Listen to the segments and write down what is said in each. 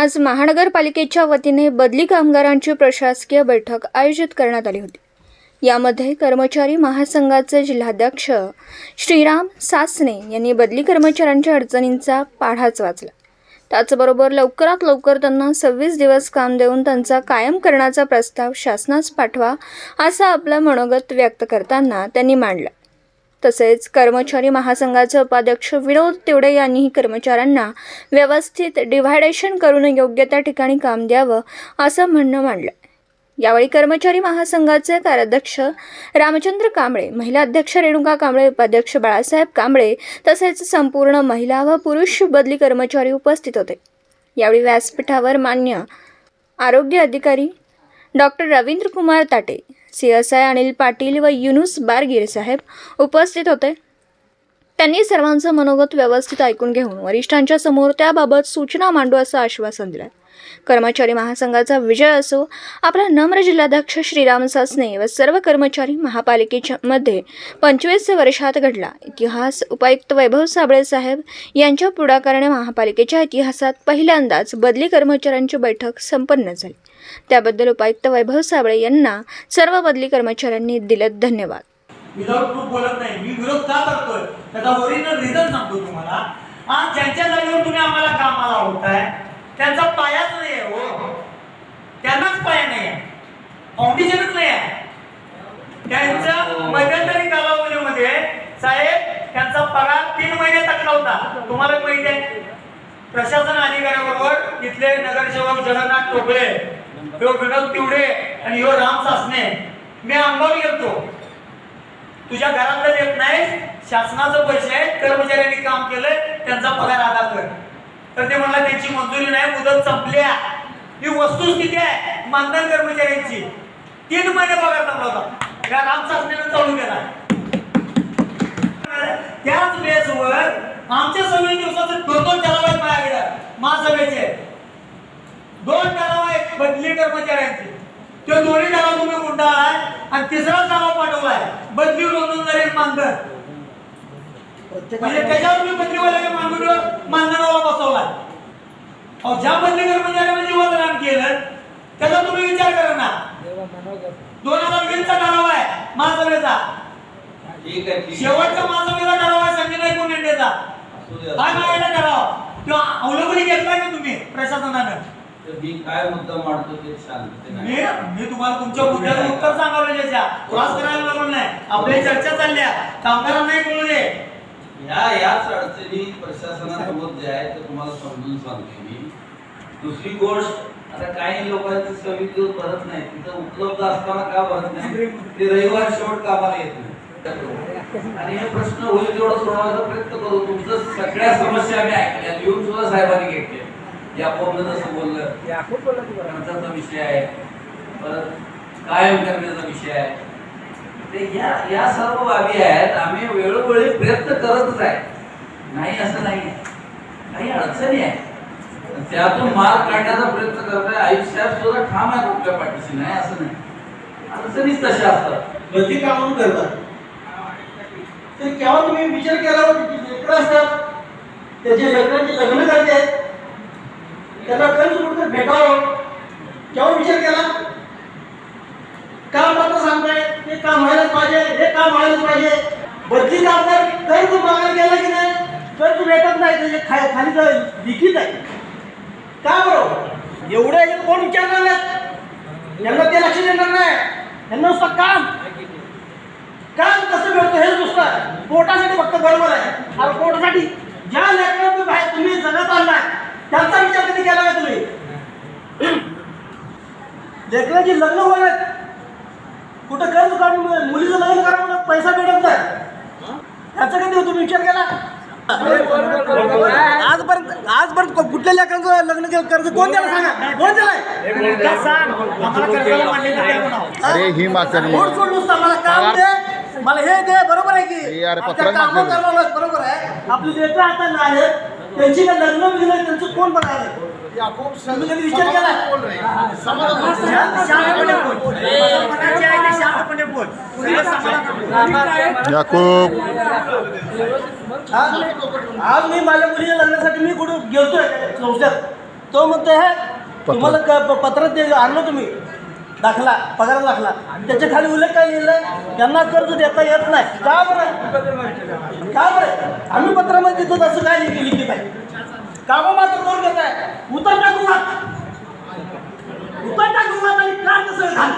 आज महानगरपालिकेच्या वतीने बदली कामगारांची प्रशासकीय बैठक आयोजित करण्यात आली होती. यामध्ये कर्मचारी महासंघाचे जिल्हाध्यक्ष श्रीराम सासने यांनी बदली कर्मचाऱ्यांच्या अडचणींचा पाढाच वाचला. त्याचबरोबर लवकरात लवकर त्यांना सव्वीस दिवस काम देऊन त्यांचा कायम करण्याचा प्रस्ताव शासनास पाठवा असा आपला मनोगत व्यक्त करताना त्यांनी मांडला. तसेच कर्मचारी महासंघाचे उपाध्यक्ष विनोद तिवडे यांनीही कर्मचाऱ्यांना व्यवस्थित डिव्हायडेशन करून योग्य त्या ठिकाणी काम द्यावं असं म्हणणं मांडलं. यावेळी कर्मचारी महासंघाचे कार्याध्यक्ष रामचंद्र कांबळे महिला अध्यक्ष रेणुका कांबळे उपाध्यक्ष बाळासाहेब कांबळे तसेच संपूर्ण महिला व पुरुष बदली कर्मचारी उपस्थित होते. यावेळी व्यासपीठावर मान्य आरोग्य अधिकारी doctor Ravindra Kumar Tate C S I Anil Patil व युनुस बारगीर साहेब उपस्थित होते. त्यांनी सर्वांचं मनोगत व्यवस्थित ऐकून घेऊन वरिष्ठांच्या समोर त्याबाबत सूचना मांडू असं आश्वासन दिलं. कर्मचारी महासंघाचा विजय असो आपला नम्र जिल्हाध्यक्ष श्रीराम सासने व सर्व कर्मचारी महापालिकेच्या मध्ये पंचवीस वर्षात घडला. इतिहास उपायुक्त वैभव साबळे साहेब यांच्या पुढाकाराने महापालिकेच्या इतिहासात पहिल्यांदाच बदली कर्मचाऱ्यांची बैठक संपन्न झाली. त्याबद्दल उपायुक्त वैभव साबळे यांना सर्व बदली कर्मचाऱ्यांनी दिले धन्यवाद. प्रूफ बोलत नाही. मी विरोध का करतोय? त्याचा ओरिजिनल रिझन सांगतो तुम्हाला. आज ज्यांच्या जागेवर तुम्ही आम्हाला कामाला होताय त्यांचा पायाच नाही आहे हो. त्यांनाच पाया नाही आहे. फाउंडेशनच नाही आहे. त्यांच्या मध्यंतरी कालावधीमध्ये साहेब त्यांचा पगार तीन महिने तकला होता. तुम्हाला माहिती आहे प्रशासन अधिकाऱ्याबरोबर इथले नगरसेवक जगन्नाथ टोपळे ह्यो विनोद तिवडे आणि ह्यो राम सासने मी अंगावर गेलतो. तुझ्या घरातलं देत नाही शासनाचं पैसे आहे कर्मचाऱ्यांनी काम केलंय त्यांचा पगार अदा कर. तर ते म्हणला त्याची मंजुरी नाही मुदत संपल्या. ही वस्तुस्थिती आहे मानधन कर्मचाऱ्यांची. तीन महिने पगार संपला होता. या राम शासनानं चालू केला. त्याच बेसवर आमच्या सगळे दिवसाचे दोन दोन ठराव आहेत माझ्याकडे महासभेचे. दोन ठराव आहेत बदली कर्मचाऱ्यांचे. ते दोन्ही ठराव तुम्ही गुंडाळाय आणि तिसरा ठराव पाठवलाय बदली नोंदून जाईल मानधन. म्हणजे त्याच्यावर मी बदलीवाल्याच्या मानधन अहो ज्या बदली कर्मचाऱ्याने जीवनदान केलं त्याचा तुम्ही विचार करा ना. दोन हजार वीसचा ठराव आहे महासभेचा. शेवटचा महासभेचा ठराव आहे संजय मुंडेचा असू द्या. काय मागायला ठराव? किंवा अवलंबनी घेतलाय का तुम्ही प्रशासनानं? तर मी काय मुद्दा मांडतो ते शांततेने मी मी तुम्हाला तुमच्या मुद्द्याचं उत्तर सांगावं त्याच्या क्रॉस करायला लागलो नाही आपली चर्चा चालली आहे. कामगारांना नाही बोलू दे ह्या याच अडचणी प्रशासनासमोर जे आहे ते तुम्हाला समजून सांगतो मी. दुसरी गोष्ट आता काही लोकांची सव्वीस दिवस भरत नाही. तिथं उपलब्ध असताना का भरत नाही? ते रविवार शेवट कामाला येत नाही. आणि हे प्रश्न होईल तेवढा सोडवायचा प्रयत्न करू. तुमचं सगळ्या समस्या आम्ही ऐकल्या. येऊन सुद्धा साहेबांनी घेतल्या. या फोनला जसं बोललं खर्चाचा विषय आहे. परत कायम करण्याचा विषय आहे. ते या या सर्व बाबी आहेत. आम्ही वेळोवेळी प्रयत्न करतच आहे. नाही असं नाही काही अडचणी आहे त्यातून मार्ग काढण्याचा प्रयत्न करतोय. आयुष्यात सुद्धा ठाम आहे कुठल्या पाठीशी नाही असं नाही. अडचणीच तशा असतात. गती काम करतात? तर केव्हा तुम्ही विचार केला लेकर असतात? त्याचे लेकरांचे लग्न करते. त्याला कर्ज कुठं भेटावं? केव्हा विचार केला? काम आता सांगताय. ते काम व्हायलाच पाहिजे. हे काम व्हायलाच पाहिजे. बदली कामगार कर्ज मागायला गेला की नाही? कर्ज भेटत नाही. त्याचे खा खाली तर लिखित आहे. का बरोबर एवढं याच्यात कोण विचारणार नाही यांना ते लक्ष देणार नाही. यांना नुसतं काम. काम कसं मिळतं हे नुसतं. पोटासाठी फक्त बरोबर आहे. आणि पोटासाठी ज्या लेकरांना तुम्ही बाहेर तुम्ही जगत आणलाय त्यांचा विचार कधी केला का तुम्ही? लेकरांची लग्न होणार कुठं कर्ज काढून मुलीचं लग्न करा म्हणून पैसा भेटत नाही. त्याचा कधी तुम्ही विचार केला? आजपर्यंत आजपर्यंत को- कुठल्या लेकरांचं लग्न केलं कर्ज कोण द्यायला सांगा कोण दिलाय. अरे ही. सोड नुसतं मला काम दे मला हे दे बरोबर आहे की हे कामं करावं लागतं, बरोबर आहे आपली लेकरं आता नाही त्यांची काय लग्न बिग्न त्यांचं कोण बघायला तुम्ही कधी विचार केला शांतपणे बोल. मनाची आहे ते शांतपणे बोल. तुला समाधान नको. याकूब? आज मी माझ्या मुलीच्या लग्नासाठी मी कुठं गेलतोय? संस्थेत तो म्हणतोय "हे, तुम्हाला क- प- पत्रात ते आणलं तुम्ही. दाखला पगार दाखला. त्याच्याखाली उल्लेख काय लिहिलंय? त्यांना कर्ज देता येत नाही. का बरं? का बरं? आम्ही पत्रामध्ये देतो तसं काय लिखी लिखित आहे कामं मात्र कोण घेत आहे उतर टाकू मात उतर टाकू मात आणि काय तसं घाल.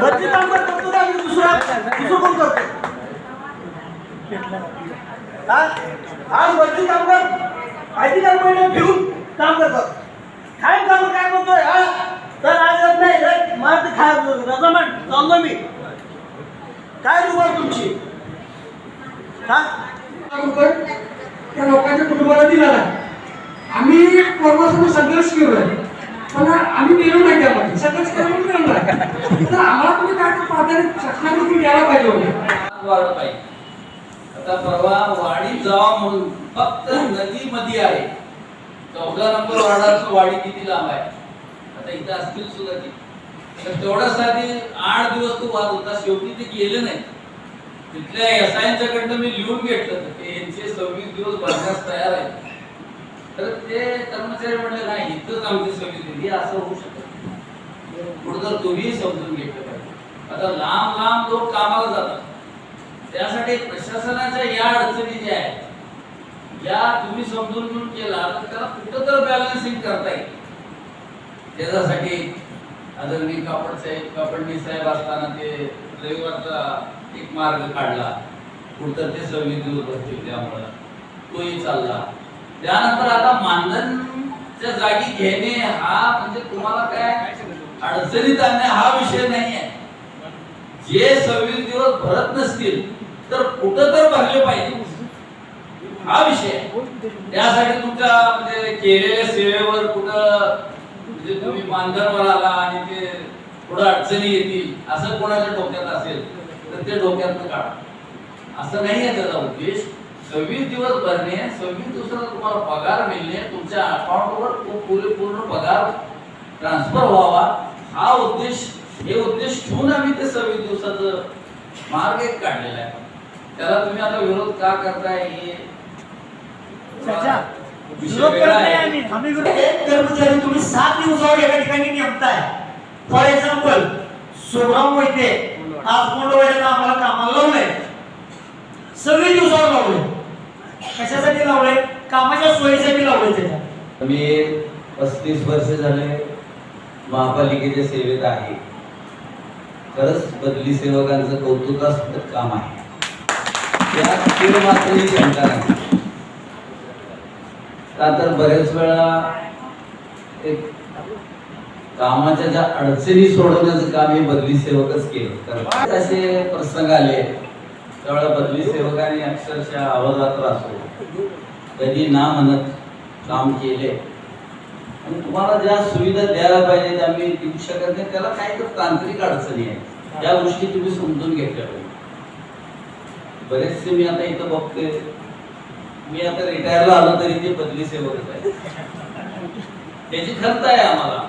बदली कामगार करतो आम्ही दुसरा दुसरं कोण करतो? हा? आज बदली कामगार आयटी कंपनीने घेऊन काम करतात काय काम काय करतोय हा? तर आज येत नाही रे, मला ते खाय रजामॅट चाललो मी. काय रुमाल तुमची? का त्या लोकांच्या कुटुंबाला दिला नाही. आम्ही परमासमोर संघर्ष केलोय. पण आम्ही दिलो नाही त्यामध्ये. संघर्ष करून तर आम्हाला तुम्ही काय प्राधान्य शासनाने तुम्ही द्यायला पाहिजे होते. आता प्रवाह वाडी जावा म्हणून फक्त नदी मध्ये आहे. चौदा नंबर वार्डाचं वाडी किती लांब आहे? आता इथं असतील सुद्धा ती. तर तेवढ्यासाठी आठ दिवस तो वाद होता. शेवटी ते गेले नाही. तिथल्या एस कडनं मी लिहून घेतलं तर यांचे सव्वीस दिवस भरण्यास तयार आहे तर ते कर्मचारी म्हणले नाही इथंच आमची सव्वीस दिली असं होऊ शकत नाही. पुढे तुम्ही समजून घेतलं पाहिजे. आता लांब लांब लोक कामाला जातात. त्यासाठी प्रशासनाच्या या अडचणी ज्या आहेत या तुम्ही समजून घेऊन केला तर त्याला कुठं तर बॅलन्सिंग करता येईल. त्याच्यासाठी आदरणीय कापड साहेब कापडणी साहेब असताना ते रविवारचा एक मार्ग काढला. पुढचं ते सव्वीस दिवस बसतील त्यामुळं. तोही चालला. त्यानंतर आता मानधनच्या जागी घेणे हा म्हणजे तुम्हाला काय अडचणीत आणणे हा विषय नाही आहे जे सव्वीस दिवस भरत नसतील तर कुठं तर भरले पाहिजे हा विषय त्यासाठी तुमच्या म्हणजे केलेल्या सेवेवर कुठं म्हणजे तुम्ही मानधनवर आला आणि ते थोडं अडचणी येतील असं कोणाच्या डोक्यात असेल तर ते डोक्यात काढा. असं नाही आहे त्याचा उद्देश. सव्वीस दिवस भरणे सव्वीस दिवसाला तुम्हाला पगार मिळणे तुमच्या अकाउंटवर पूर्ण पगार ट्रान्सफर व्हावा हा उद्देश हे उद्देश ठेवून आम्ही ते सव्वीस दिवसाचं मार्ग एक काढलेला आहे. त्याला तुम्ही आता विरोध का करताय हे त्याच्या विषय विरोध वेगळा करत नाही आहे. आम्ही. आम्ही विरोध- एक कर्मचारी तुम्ही सात दिवसावर एका ठिकाणी नेमताय. For example Somrao Mohite. आज कोंडवायला आम्हाला कामाला लावलंय. सव्वीस दिवसावर लावलंय. कशासाठी लावलंय? कामाच्या सोयीसाठी लावलंय त्याच्या. मी पस्तीस वर्ष झाले महापालिकेच्या सेवेत आहे. खरंच बदली सेवकांचं कौतुकास्पद काम आहे. त्यात तीळ मात्र शंका नाही. का तर बरेच वेळा एक कामाच्या ज्या अडचणी सोडवण्याचं काम हे बदली सेवकच केलं. तर असे प्रसंग आले त्यावेळेला बदली सेवकाने अक्षरशः आवाजात असो कधी ना म्हणत काम केले. आणि तुम्हाला ज्या सुविधा द्यायला पाहिजे त्या आम्ही देऊ शकत नाही त्याला काही तर तांत्रिक अडचणी आहेत. त्या गोष्टी तुम्ही समजून घेतल्या पाहिजे. बरेचसे मी आता इथं बघते मी आता रिटायरला आलो तरी ते बदली सेवकच आहे त्याची खंत आहे आम्हाला.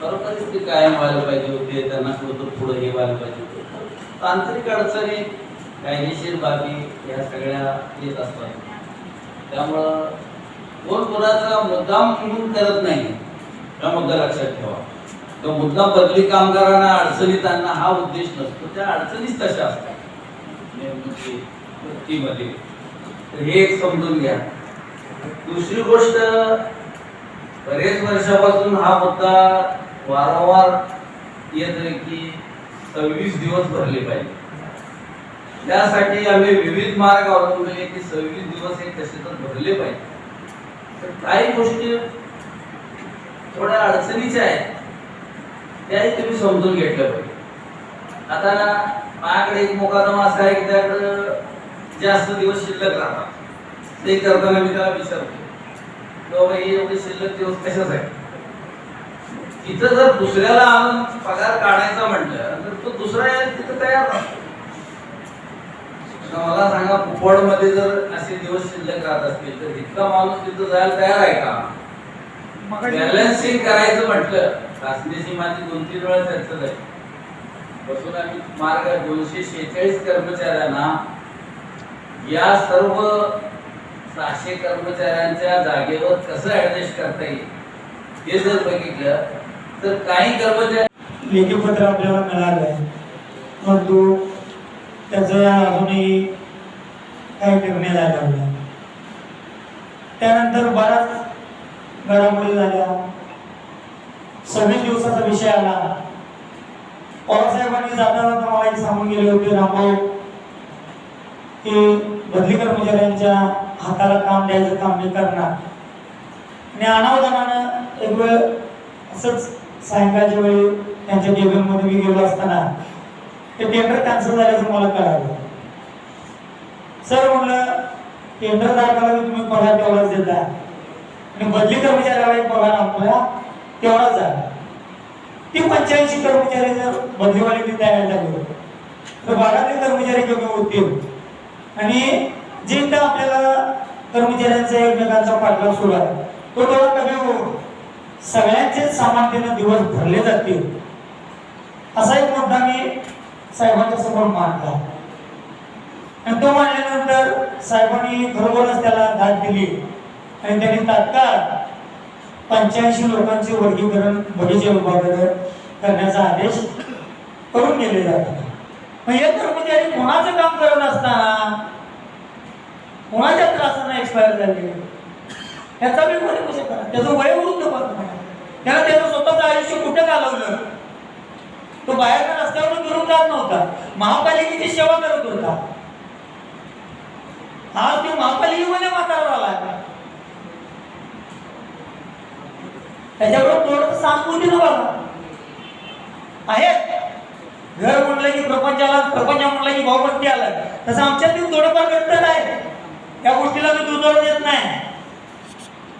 खरोखरच ते कायम व्हायला पाहिजे होते. त्यांना कुठं पुढे हे व्हायला पाहिजे होते. तांत्रिक अडचणी कायदेशीर बाबी या सगळ्या येत असतात. त्यामुळं कोण कोणाचा मुद्दाम म्हणून करत नाही हा मुद्दा लक्षात ठेवा. तो मुद्दा बदली कामगारांना अडचणीत आणणं हा उद्देश नसतो. त्या अडचणीच तशा असतात. वृत्तीमध्ये हे एक समजून घ्या. दुसरी गोष्ट बरेच वर्षापासून हा मुद्दा वारंवार येत आहे की सव्वीस दिवस भरले पाहिजे. त्यासाठी आम्ही विविध मार्ग अवलंबले की सव्वीस दिवस हे कसे तर भरले पाहिजे. तर काही गोष्टी थोड्या अडचणीच्या आहेत त्याही तुम्ही समजून घेतल्या पाहिजे. आता माझ्याकडे एक मुकादमा असा आहे की त्याकडं जास्त दिवस शिल्लक राहतात. ते करताना मी त्याला बाबा हे एवढे शिल्लक दिवस कशासाठी? तिथं जर दुसऱ्याला आणून पगार काढायचा म्हटलं तर तो दुसरा तिथं तयार आता मला सांगा कुपवाडमध्ये जर असे दिवस शिल्लक राहत असतील तर इतका माणूस तिथं जायला तयार आहे का? बॅलन्सिंग करायचं म्हटलं शासनाची माझी दोन तीन वेळा चर्चा झाली. बसून आम्ही मार्ग दोनशे शेहेचाळीस कर्मचाऱ्यांना या सर्व सहाशे कर्मचाऱ्यांच्या जागेवर कसं ऍडजस्ट करता येईल हे जर बघितलं तर काही कर्मचारी लेखी पत्र आपल्याला मिळालं आहे परंतु त्याचा अजूनही काही निर्णय झाला नाही. त्यानंतर बराच घडामोडी झाल्या. सव्वीस दिवसाचा विषय आला. पवारसाहेबांनी जाताना तर मला एक सांगून गेले होते रामभाऊ की बदली कर्मचाऱ्यांच्या हाताला काम द्यायचं काम मी करणार. आणि अनावधानानं एक वेळ असंच सायंकाळच्या वेळी त्यांच्या टेबलमध्ये मी गेलो असताना ते टेंडर कॅन्सल झाल्याचं मला कळालं. सर म्हणलं टेंडर दाखवायला तुम्ही पगार तेवढाच देता. आणि बदली कर्मचाऱ्याला एक पगार आपला तेवढाच आहे ती पंच्याऐंशी कर्मचाऱ्यांना जर तयार झाली. तर भागातले कर्मचारी कमी होतील. आणि जे एकदा आपल्याला कर्मचाऱ्यांचा एकमेकांचा पाठलाग सुरू आहे तो तेव्हा कमी होऊन सगळ्यांचे सामान्यतेनं दिवस भरले जातील. असा एक मुद्दा मी साहेबांच्या समोर मांडला. आणि तो मांडल्यानंतर साहेबांनी खरोखरच त्याला दाद दिली. आणि त्यांनी तात्काळ पंच्याऐंशी लोकांचे वर्गीकरण बगीचे विभागाकडे करण्याचा आदेश करून गेले जातात मग हे कर्मचारी कोणाचं काम करत असताना कोणाच्या त्रासानं एक्सपायर झाले? त्याचा मी बरे कसं करा. त्याचं वय वृद्ध पण त्याला त्याचं स्वतःचं आयुष्य कुठं घालवलं? तो बाहेर रस्त्यावर फिरून जात नव्हता. महापालिकेची सेवा करत होता. आज तो महापालिकेमध्ये म्हातारा आला त्याच्याबरोबर थोडं सहानुभूती न बघा. आहे? घर म्हणलं की प्रपंचाला प्रपंच म्हटलं की भाऊबंदी आला. तसं आमच्यातील थोडंफार घटत आहे त्या गोष्टीला मी दुजोर देत नाही.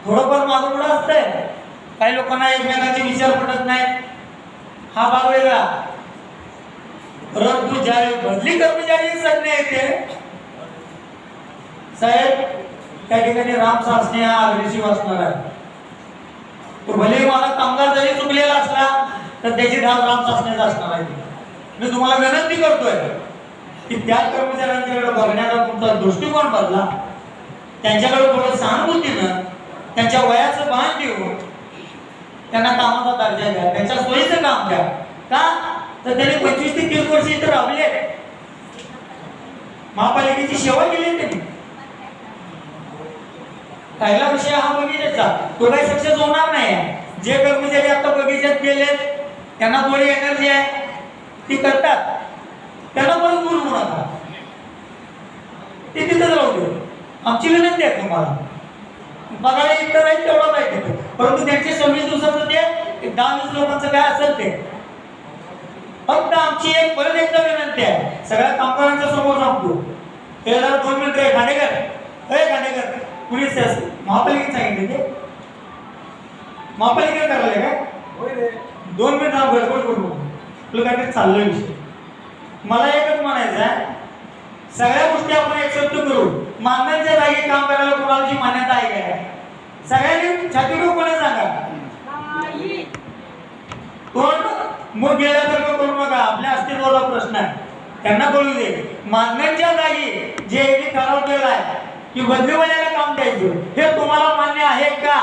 थोडंफार माझं पुढं असतंय. काही लोकांना एकमेकांचे विचार पडत नाही हा भाग वेगळा. परंतु ज्यावेळी बदली कर्मचारी संज्ञा येते साहेब त्या ठिकाणी राम सासणे हा अग्रेसिव्ह असणार आहे. तो भले माझा कामगार जरी चुकलेला असला तर त्याची ढाल राम चाचण्याचा असणार आहे. मी तुम्हाला विनंती करतोय की त्या कर्मचाऱ्यांच्याकडे बघण्याचा तुमचा दृष्टिकोन बदला. त्यांच्याकडे थोडं सहानुभूतीनं त्यांच्या वयाचं भान देऊन त्यांना कामाचा दर्जा द्या त्यांच्या सोयीचं काम द्या. का? तर त्यांनी पंचवीस ते तीस वर्ष इथं राबले महापालिकेची सेवा केली त्यांनी. पहिला विषय हा बगीचाचा. तो काही सक्सेस होणार नाही. जे कर्मचारी आता बगीच्यात गेले त्यांना थोडी एनर्जी आहे. ती करतात. त्यांना परत गुण नका ते तिथेच राहू दे. आमची विनंती आहे तुम्हाला. बघायला इतर आहे तेवढं आहे परंतु त्यांचे सव्वीस दिवसाचं ते दहा वीस लोकांचं काय असेल ते. फक्त आमची एक परत एकदा विनंती आहे. सगळ्या कामगारांच्या समोर सांगतो हे जरा दोन मिनिटं आहे. खांडेकर. हे खांडेकर. कुणी सेस- महापालिकेत सांगितले ते महापालिकेत करायला काय दोन मिनिट हा गडबड करू तुला काहीतरी चाललंय विषय. मला एकच म्हणायचं आहे. सगळ्या गोष्टी आपण एक्सेप्ट करू मागण्यांच्या जागी काम करायला कोणाची मान्यता आहे काय सगळ्यांनी छाती कोणी सांगा? कोण? मग गेल्यासारखं करू नका. आपल्या अस्तित्वाचा प्रश्न आहे. त्यांना कळू दे. मागण्यांच्या जागी जे यांनी केला आहे की बदलीवाल्याला काम द्यायचं. हे तुम्हाला मान्य आहे का?